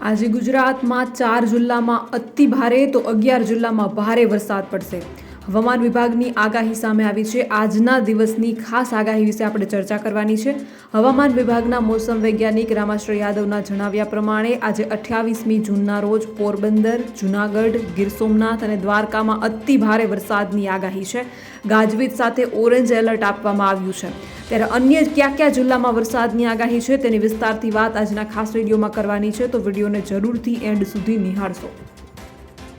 આજે ગુજરાતમાં ચાર જિલ્લામાં અતિ ભારે તો અગિયાર જિલ્લામાં ભારે વરસાદ પડશે. હવામાન વિભાગની આગાહી સામે આવી છે. આજના દિવસની ખાસ આગાહી વિશે આપણે ચર્ચા કરવાની છે. હવામાન વિભાગના મોસમ વૈજ્ઞાનિક રામાશ્ર યાદવના જણાવ્યા પ્રમાણે આજે અઠ્યાવીસમી જૂનના રોજ પોરબંદર, જૂનાગઢ, ગીર સોમનાથ અને દ્વારકામાં અતિ ભારે વરસાદની આગાહી છે. ગાજવીજ સાથે ઓરેન્જ એલર્ટ આપવામાં આવ્યું છે. ત્યારે અન્ય કયા કયા જિલ્લામાં વરસાદની આગાહી છે તેની વિસ્તારથી વાત આજના ખાસ વિડીયોમાં કરવાની છે. તો વિડીયોને જરૂરથી એન્ડ સુધી નિહાળશો.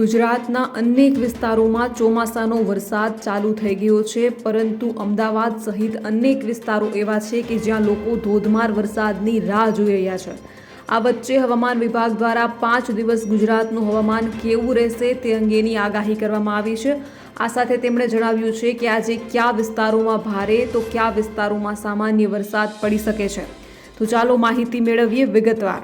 ગુજરાતના અનેક વિસ્તારોમાં ચોમાસાનો વરસાદ ચાલુ થઈ ગયો છે, પરંતુ અમદાવાદ સહિત અનેક વિસ્તારો એવા છે કે જ્યાં લોકો ધોધમાર વરસાદની રાહ જોઈ રહ્યા છે. આ વચ્ચે હવામાન વિભાગ દ્વારા પાંચ દિવસ ગુજરાતનું હવામાન કેવું રહેશે તે અંગેની આગાહી કરવામાં આવી છે. આ સાથે તેમણે જણાવ્યું છે કે આજે કયા વિસ્તારોમાં ભારે તો કયા વિસ્તારોમાં સામાન્ય વરસાદ પડી શકે છે. તો ચાલો માહિતી મેળવીએ વિગતવાર.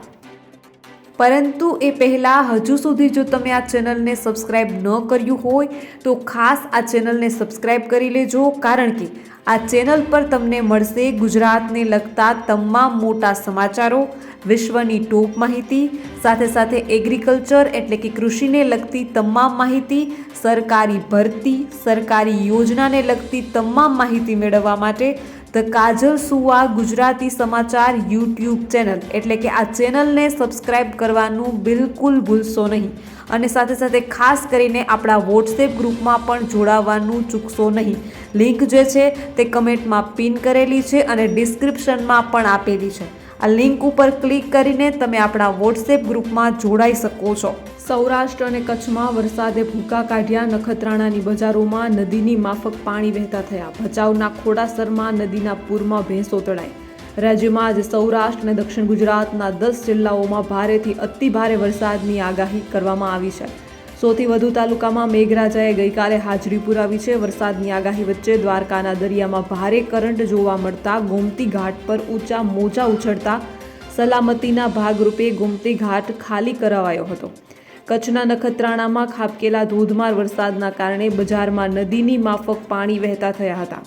પરંતુ એ પહેલાં હજુ સુધી જો તમે આ ચેનલને સબસ્ક્રાઈબ ન કર્યું હોય, તો ખાસ આ ચેનલને સબસ્ક્રાઈબ કરી લેજો, કારણ કે આ ચેનલ પર તમને મળશે ગુજરાતને લગતા તમામ મોટા સમાચારો, વિશ્વની ટોપ માહિતી, સાથે સાથે એગ્રીકલ્ચર એટલે કે કૃષિને લગતી તમામ માહિતી, સરકારી ભરતી, સરકારી યોજનાને લગતી તમામ માહિતી મેળવવા માટે ધ કાજલ સુવા ગુજરાતી સમાચાર યુટ્યુબ ચેનલ. એટલે કે આ ચેનલને સબસ્ક્રાઇબ કરવાનું બિલકુલ ભૂલશો નહીં. અને સાથે સાથે ખાસ કરીને આપણા વોટ્સએપ ગ્રુપમાં પણ જોડાવાનું ચૂકશો નહીં. લિંક જે છે તે કમેન્ટમાં પિન કરેલી છે અને ડિસ્ક્રિપ્શનમાં પણ આપેલી છે. આ લિંક ઉપર ક્લિક કરીને તમે આપણા વોટ્સએપ ગ્રુપમાં જોડાઈ શકો છો. સૌરાષ્ટ્ર અને કચ્છમાં વરસાદે ભૂકા કાઢ્યા. નખત્રાણાની બજારોમાં નદીની માફક પાણી વહેતા થયા. ભચાઉના ખોડાસરમાં નદીના પૂરમાં ભેંસો તળાઈ. રાજ્યમાં આજે સૌરાષ્ટ્ર અને દક્ષિણ ગુજરાતના દસ જિલ્લાઓમાં ભારેથી અતિ ભારે વરસાદની આગાહી કરવામાં આવી છે. સૌથી વધુ તાલુકામાં મેઘરાજાએ ગઈકાલે હાજરી પુરાવી છે. વરસાદની આગાહી વચ્ચે દ્વારકાના દરિયામાં ભારે કરંટ જોવા મળતા ગોમતી ઘાટ પર ઊંચા મોજા ઉછળતા સલામતીના ભાગરૂપે ગોમતી ઘાટ ખાલી કરાવાયો હતો. કચ્છના નખત્રાણામાં ખાબકેલા ધોધમાર વરસાદના કારણે બજારમાં નદીની માફક પાણી વહેતા થયા હતા.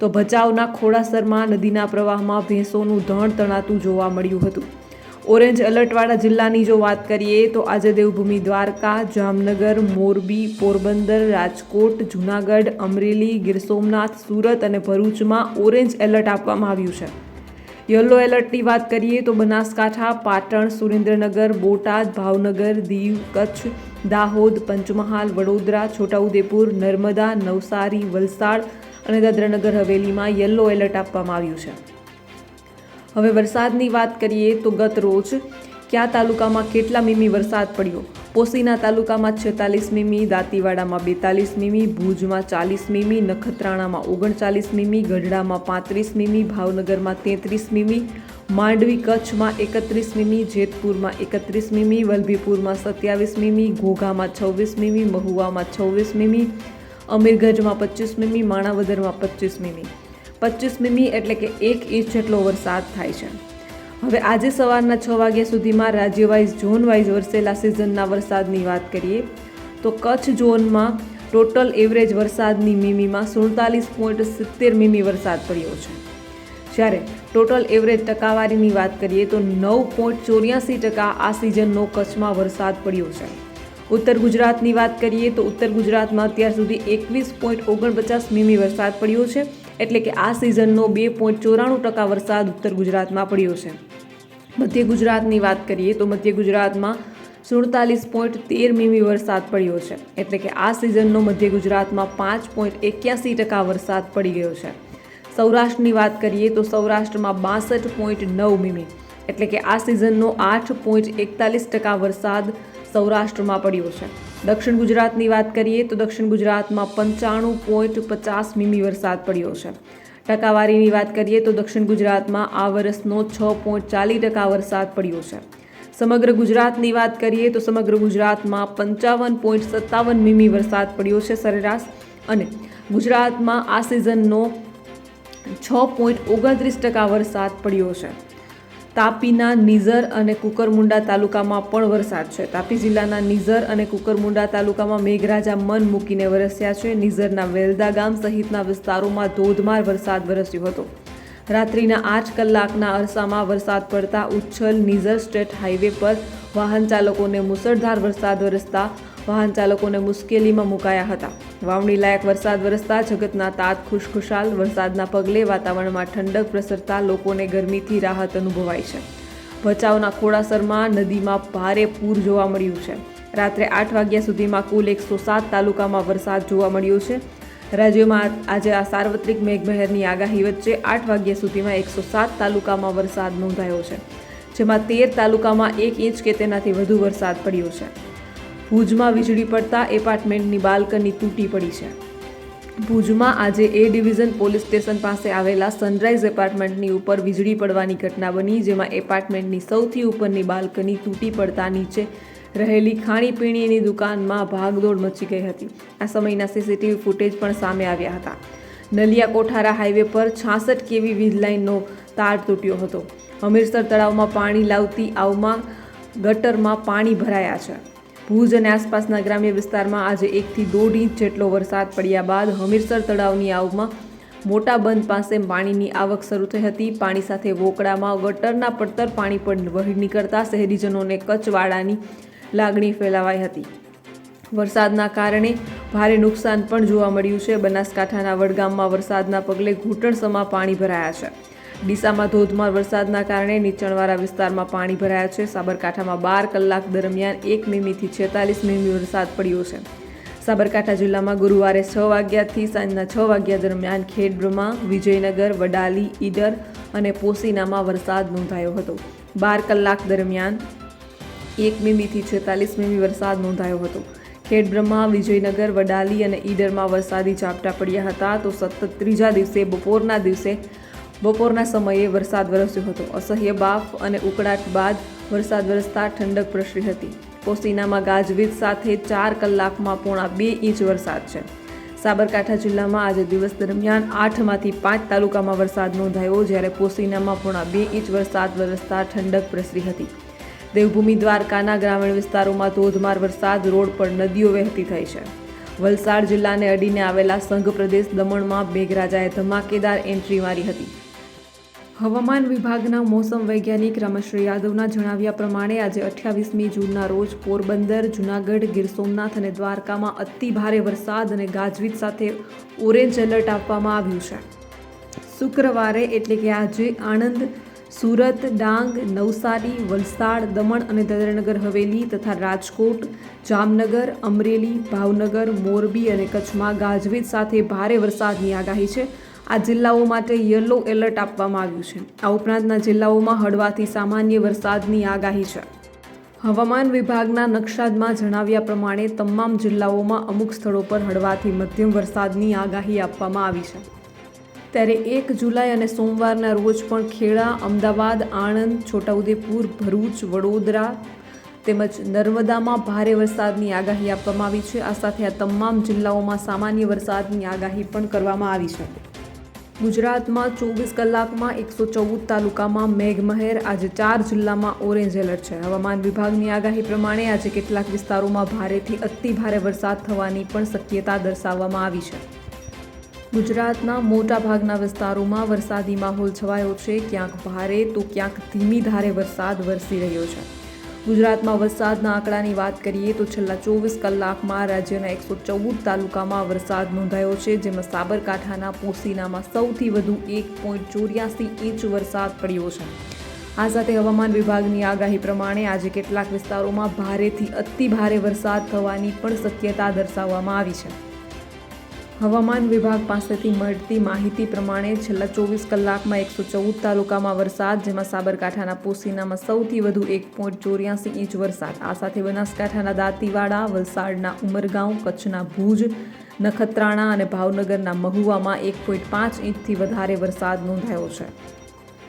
તો ભચાઉના ખોડાસરમાં નદીના પ્રવાહમાં ભેંસોનું ધણ તણાતું જોવા મળ્યું હતું. ઓરેન્જ એલર્ટવાળા જિલ્લાની જો વાત કરીએ તો આજે દેવભૂમિ દ્વારકા, જામનગર, મોરબી, પોરબંદર, રાજકોટ, જૂનાગઢ, અમરેલી, ગીર સોમનાથ, સુરત અને ભરૂચમાં ઓરેન્જ એલર્ટ આપવામાં આવ્યું છે. યલો એલર્ટની વાત કરીએ તો બનાસકાંઠા, પાટણ, સુરેન્દ્રનગર, બોટાદ, ભાવનગર, દીવ, કચ્છ, દાહોદ, પંચમહાલ, વડોદરા, છોટાઉદેપુર, નર્મદા, નવસારી, વલસાડ અને દાદરાનગર હવેલીમાં યલો એલર્ટ આપવામાં આવ્યું છે. હવે વરસાદની વાત કરીએ તો ગત રોજ કયા તાલુકામાં કેટલા મીમી વરસાદ પડ્યો? પોસીના તાલુકામાં છેતાલીસ મીમી, દાંતીવાડામાં બેતાલીસ મીમી, ભુજમાં ચાલીસ મીમી, નખત્રાણામાં ઓગણચાલીસ મીમી, ગઢડામાં પાંત્રીસ મીમી, ભાવનગરમાં તેત્રીસ મીમી, માંડવી કચ્છમાં એકત્રીસ મીમી, જેતપુરમાં એકત્રીસ મીમી, વલભીપુરમાં સત્યાવીસ મીમી, ઘોઘામાં છવ્વીસ મીમી, મહુવામાં છવ્વીસ મીમી, અમીરગંજમાં પચીસ મીમી, માણાવદરમાં પચીસ મીમી. પચીસ મીમી એટલે કે એક ઇંચ જેટલો વરસાદ થાય છે. હવે આજે સવારના છ વાગ્યા સુધીમાં રાજ્ય વાઇઝ ઝોન વાઇઝ વરસેલા સિઝનના વરસાદની વાત કરીએ, તો કચ્છ ઝોનમાં ટોટલ એવરેજ વરસાદની મીમીમાં સુડતાલીસ પોઈન્ટ સિત્તેર મીમી વરસાદ પડ્યો છે. જ્યારે ટોટલ એવરેજ ટકાવારીની વાત કરીએ, તો નવ પોઈન્ટ ચોર્યાસી ટકા આ સિઝનનો કચ્છમાં વરસાદ પડ્યો છે. ઉત્તર ગુજરાતની વાત કરીએ, તો ઉત્તર ગુજરાતમાં અત્યાર સુધી એકવીસ પોઈન્ટ ઓગણપચાસ મીમી વરસાદ પડ્યો છે. એટલે કે આ સિઝનનો બે પોઈન્ટ ચોરાણું ટકા વરસાદ ઉત્તર ગુજરાતમાં પડ્યો છે. મધ્ય ગુજરાતની વાત કરીએ તો મધ્ય ગુજરાતમાં સુડતાલીસ પોઈન્ટ તેર મીમી વરસાદ પડ્યો છે. એટલે કે આ સિઝનનો મધ્ય ગુજરાતમાં પાંચ પોઈન્ટ એક્યાસી ટકા વરસાદ પડી ગયો છે. સૌરાષ્ટ્રની વાત કરીએ તો સૌરાષ્ટ્રમાં બાસઠ પોઈન્ટ નવ મીમી. એટલે કે આ સિઝનનો આઠ પોઈન્ટ એકતાલીસ ટકા વરસાદ સૌરાષ્ટ્રમાં પડ્યો છે. દક્ષિણ ગુજરાતની વાત કરીએ તો દક્ષિણ ગુજરાતમાં પંચાણું પોઈન્ટ પચાસ મીમી વરસાદ પડ્યો છે. ટકાવારીની વાત કરીએ તો દક્ષિણ ગુજરાતમાં આ વર્ષનો છ પોઈન્ટ ચાલીસ ટકા વરસાદ પડ્યો છે. સમગ્ર ગુજરાતની વાત કરીએ તો સમગ્ર ગુજરાતમાં પંચાવન પોઈન્ટ સત્તાવન મીમી વરસાદ પડ્યો છે સરેરાશ અને ગુજરાતમાં આ સિઝનનો છ પોઈન્ટ ઓગણત્રીસ ટકા વરસાદ પડ્યો છે. તાપીના, નિઝર અને કુકરમુંડા તાલુકામાં પણ વરસાદ છે. તાપી જિલ્લાના નિઝર અને કુકરમુંડા તાલુકામાં મેઘરાજા મન મૂકીને વરસ્યા છે. નિઝરના વેલદા ગામ સહિતના વિસ્તારોમાં ધોધમાર વરસાદ વરસ્યો હતો. રાત્રિના આઠ કલાકના અરસામાં વરસાદ પડતા ઉચ્છલ નિઝર સ્ટેટ હાઈવે પર વાહન ચાલકોને મુસળધાર વરસાદ વરસતા વાહન ચાલકોને મુશ્કેલીમાં મુકાયા હતા. વાવણી લાયક વરસાદ વરસતા જગતના તાત ખુશખુશાલ, વરસાદના પગલે વાતાવરણમાં ઠંડક પ્રસરતા લોકોને ગરમીથી રાહત અનુભવાય છે. ભચાઉના ખોડાસરમાં નદીમાં ભારે પૂર જોવા મળ્યું છે. રાત્રે આઠ વાગ્યા સુધીમાં કુલ એકસો સાત તાલુકામાં વરસાદ જોવા મળ્યો છે. રાજ્યમાં આજે આ સાર્વત્રિક મેઘમહેરની આગાહી વચ્ચે આઠ વાગ્યા સુધીમાં એકસો સાત તાલુકામાં વરસાદ નોંધાયો છે. જેમાં તેર તાલુકામાં એક ઇંચ કે તેનાથી વધુ વરસાદ પડ્યો છે. ભુજમાં વીજળી પડતા એપાર્ટમેન્ટની બાલ્કની તૂટી પડી છે. ભુજમાં આજે એ ડિવિઝન પોલીસ સ્ટેશન પાસે આવેલા સનરાઇઝ એપાર્ટમેન્ટની ઉપર વીજળી પડવાની ઘટના બની, જેમાં એપાર્ટમેન્ટની સૌથી ઉપરની બાલ્કની તૂટી પડતા નીચે રહેલી ખાણીપીણીની દુકાનમાં ભાગદોડ મચી ગઈ હતી. આ સમયના સીસીટીવી ફૂટેજ પણ સામે આવ્યા હતા. નલિયા કોઠારા હાઈવે પર છાસઠ કેવી વીજ લાઇનનો તાર તૂટ્યો હતો. હમીરસર તળાવમાં પાણી લાવતી આવમાં ગટરમાં પાણી ભરાયા છે. ભુજ અને આસપાસના ગ્રામ્ય વિસ્તારમાં આજે એકથી દોઢ ઇંચ જેટલો વરસાદ પડ્યા બાદ હમીરસર તળાવની આવમાં મોટા બંધ પાસે પાણીની આવક શરૂ થઈ હતી. પાણી સાથે વોકડામાં ગટરના પડતર પાણી પણ વહી નીકળતા શહેરીજનોને કચવાડાની લાગણી ફેલાવાઈ હતી. વરસાદના કારણે ભારે નુકસાન પણ જોવા મળ્યું છે. બનાસકાંઠાના વડગામમાં વરસાદના પગલે ઘૂંટણસમાં પાણી ભરાયા છે. ડીસામાં ધોધમાર વરસાદના કારણે નીચાણવાળા વિસ્તારમાં પાણી ભરાયા છે. સાબરકાંઠામાં બાર કલાક દરમિયાન એક મીમીથી છેતાલીસ મીમી વરસાદ પડ્યો છે. સાબરકાંઠા જિલ્લામાં ગુરુવારે છ વાગ્યાથી સાંજના છ વાગ્યા દરમિયાન ખેડબ્રમા વિજયનગર, વડાલી, ઈડર અને પોસીનામાં વરસાદ નોંધાયો હતો. બાર કલાક દરમિયાન એક મીમીથી છેતાલીસ મીમી વરસાદ નોંધાયો હતો. ખેડબ્રહ્મા, વિજયનગર, વડાલી અને ઈડરમાં વરસાદી ઝાપટા પડ્યા હતા તો સતત ત્રીજા દિવસે, બપોરના દિવસે બપોરના સમયે વરસાદ વરસ્યો હતો. અસહ્ય બાફ અને ઉકળાટ બાદ વરસાદ વરસતા ઠંડક પ્રસરી હતી. કોસીનામાં ગાજવીજ સાથે ચાર કલાકમાં પોણા બે ઇંચ વરસાદ છે. સાબરકાંઠા જિલ્લામાં આજે દિવસ દરમિયાન આઠમાંથી પાંચ તાલુકામાં વરસાદ નોંધાયો જ્યારે પોસીનામાં પોણા બે ઇંચ વરસાદ વરસતા ઠંડક પ્રસરી હતી. દેવભૂમિ દ્વારકાના ગ્રામીણ વિસ્તારોમાં ધોધમાર વરસાદ, રોડ પર નદીઓ વહેતી થઈ છે. વલસાડ જિલ્લાને અડીને આવેલા સંઘ પ્રદેશ દમણમાં મેઘરાજાએ ધમાકેદાર એન્ટ્રી મારી હતી. હવામાન વિભાગના મોસમ વૈજ્ઞાનિક રમેશ્વર યાદવના જણાવ્યા પ્રમાણે આજે અઠ્યાવીસમી જૂનના રોજ પોરબંદર, જૂનાગઢ, ગીર સોમનાથ અને દ્વારકામાં અતિ ભારે વરસાદ અને ગાજવીજ સાથે ઓરેન્જ એલર્ટ આપવામાં આવ્યું છે. શુક્રવારે એટલે કે આજે આણંદ, સુરત, ડાંગ, નવસારી, વલસાડ, દમણ અને દાદરાનગર, હવેલી તથા રાજકોટ, જામનગર, અમરેલી, ભાવનગર, મોરબી અને કચ્છમાં ગાજવીજ સાથે ભારે વરસાદની આગાહી છે. આ જિલ્લાઓ માટે યલો એલર્ટ આપવામાં આવ્યું છે. આ ઉપરાંતના જિલ્લાઓમાં હળવાથી સામાન્ય વરસાદની આગાહી છે. હવામાન વિભાગના નકશાદમાં જણાવ્યા પ્રમાણે તમામ જિલ્લાઓમાં અમુક સ્થળો પર હળવાથી મધ્યમ વરસાદની આગાહી આપવામાં આવી છે. ત્યારે એક જુલાઈ અને સોમવારના રોજ પણ ખેડા, અમદાવાદ, આણંદ, છોટાઉદેપુર, ભરૂચ, વડોદરા તેમજ નર્મદામાં ભારે વરસાદની આગાહી આપવામાં આવી છે. આ સાથે આ તમામ જિલ્લાઓમાં સામાન્ય વરસાદની આગાહી પણ કરવામાં આવી છે. ગુજરાતમાં ચોવીસ કલાકમાં એકસો ચૌદ તાલુકામાં મેઘમહેર, આજે ચાર જિલ્લામાં ઓરેન્જ એલર્ટ છે. હવામાન વિભાગની આગાહી પ્રમાણે આજે કેટલાક વિસ્તારોમાં ભારેથી અતિ ભારે વરસાદ થવાની પણ શક્યતા દર્શાવવામાં આવી છે. ગુજરાતના મોટા ભાગના વિસ્તારોમાં વરસાદી માહોલ છવાયો છે. ક્યાંક ભારે તો ક્યાંક ધીમી ધારે વરસાદ વરસી રહ્યો છે. ગુજરાતમાં વરસાદના આંકડાની વાત કરીએ તો છેલ્લા ચોવીસ કલાકમાં રાજ્યના એકસો ચૌદ તાલુકામાં વરસાદ નોંધાયો છે, જેમાં સાબરકાંઠાના પોસીનામાં સૌથી વધુ એક પોઈન્ટ ચોર્યાસી ઇંચ વરસાદ પડ્યો છે. આ સાથે હવામાન વિભાગની આગાહી પ્રમાણે આજે કેટલાક વિસ્તારોમાં ભારેથી અતિ ભારે વરસાદ થવાની પણ શક્યતા દર્શાવવામાં આવી છે. હવામાન વિભાગ પાસેથી મળતી માહિતી પ્રમાણે છેલ્લા ચોવીસ કલાકમાં એકસો ચૌદ તાલુકામાં વરસાદ, જેમાં સાબરકાંઠાના પોસીનામાં સૌથી વધુ એક પોઈન્ટ ચોર્યાસી ઇંચ વરસાદ. આ સાથે બનાસકાંઠાના દાંતીવાડા, વલસાડના ઉમરગાંવ, કચ્છના ભુજ, નખત્રાણા અને ભાવનગરના મહુવામાં એક પોઈન્ટ પાંચ ઇંચથી વધારે વરસાદ નોંધાયો છે.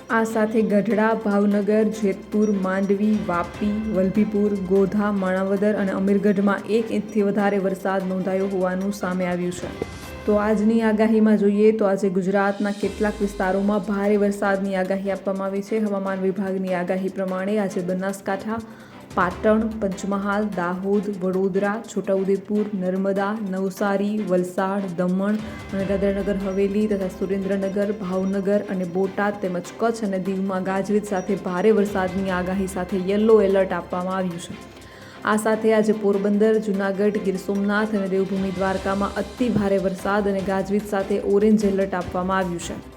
આ સાથે ગઢડા, ભાવનગર, જેતપુર, માંડવી, વાપી, વલભીપુર, ગોધા, માણાવદર અને અમીરગઢમાં એક ઇંચથી વધારે વરસાદ નોંધાયો હોવાનું સામે આવ્યું છે. તો આજની આગાહીમાં જોઈએ તો આજે ગુજરાતના કેટલાક વિસ્તારોમાં ભારે વરસાદની આગાહી આપવામાં આવી છે. હવામાન વિભાગની આગાહી પ્રમાણે આજે બનાસકાંઠા પાટણ, પંચમહાલ, દાહોદ, વડોદરા, છોટાઉદેપુર, નર્મદા, નવસારી, વલસાડ, દમણ અને દાદરાનગર, હવેલી તથા સુરેન્દ્રનગર, ભાવનગર અને બોટાદ તેમજ કચ્છ અને દીવમાં ગાજવીજ સાથે ભારે વરસાદની આગાહી સાથે યલો એલર્ટ આપવામાં આવ્યું છે. આ સાથે આજે પોરબંદર, જૂનાગઢ, ગીર સોમનાથ અને દેવભૂમિ દ્વારકામાં અતિ ભારે વરસાદ અને ગાજવીજ સાથે ઓરેન્જ એલર્ટ આપવામાં આવ્યું છે.